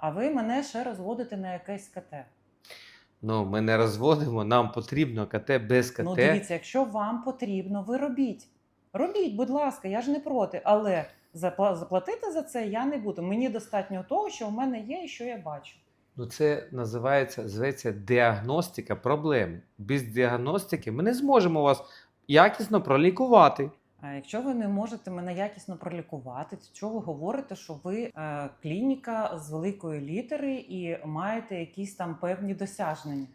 А ви мене ще розводите на якесь КТ. Ну, ми не розводимо, нам потрібно КТ без КТ. Ну, дивіться, якщо вам потрібно, ви робіть. Робіть, будь ласка, я ж не проти, але заплатити за це я не буду. Мені достатньо того, що в мене є і що я бачу. Ну, це називається зветься діагностика проблеми. Без діагностики ми не зможемо вас якісно пролікувати. А якщо ви не можете мене якісно пролікувати, то чого ви говорите, що ви е, клініка з великої літери і маєте якісь там певні досягнення?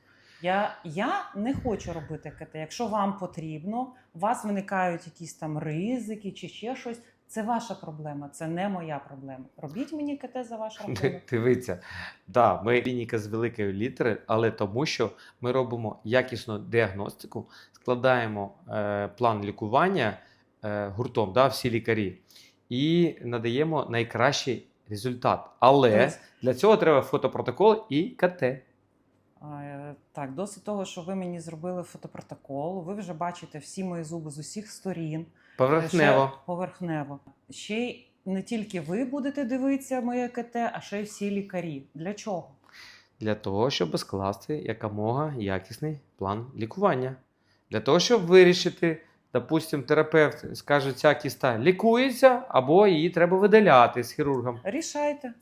Я, я не хочу робити КТ. Якщо вам потрібно, у вас виникають якісь там ризики чи ще щось. Це ваша проблема, це не моя проблема. Робіть мені КТ за ваш рахунок. Дивіться, да, ми клініка з великої літери, але тому, що ми робимо якісну діагностику, складаємо е, план лікування гуртом, да, всі лікарі, і надаємо найкращий результат. Але Тобто, для цього треба фотопротокол і КТ. Е, Так, досить того, що ви мені зробили фотопротокол, ви вже бачите всі мої зуби з усіх сторін. Поверхнево. Ще поверхнево. Ще й не тільки ви будете дивитися моє КТ, а ще й всі лікарі. Для чого? Для того, щоб скласти якомога якісний план лікування. Для того, щоб вирішити, допустим, терапевт скаже, ця кіста лікується, або її треба видаляти з хірургом. Рішайте.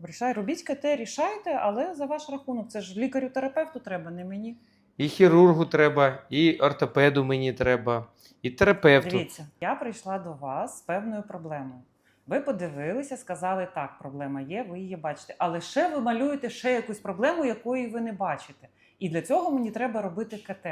Рішай, робіть КТ, рішайте, але за ваш рахунок. Це ж лікарю-терапевту треба, не мені. І хірургу треба, і ортопеду мені треба, і терапевту. Дивіться, я прийшла до вас з певною проблемою. Ви подивилися, сказали, так, проблема є, ви її бачите. Але ще ви малюєте ще якусь проблему, якої ви не бачите. І для цього мені треба робити КТ.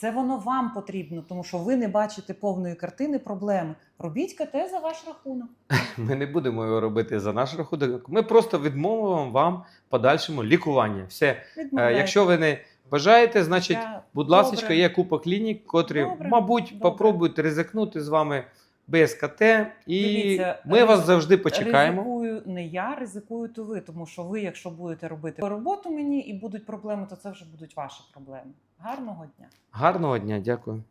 Це воно вам потрібно, тому що ви не бачите повної картини проблеми. Робіть КТ за ваш рахунок. Ми не будемо його робити за наш рахунок. Ми просто відмовимо вам подальшому лікування. Все. Е, Відмовляйте. Якщо ви не бажаєте, значить, Я- будь ласка, є купа клінік, котрі, Добре, мабуть, добре. попробують ризикнути з вами без КТ, і Дивіться, ми вас завжди почекаємо. Ризикую не я, ризикую то ви, тому що ви, якщо будете робити роботу мені і будуть проблеми, то це вже будуть ваші проблеми. Гарного дня. Гарного дня, дякую.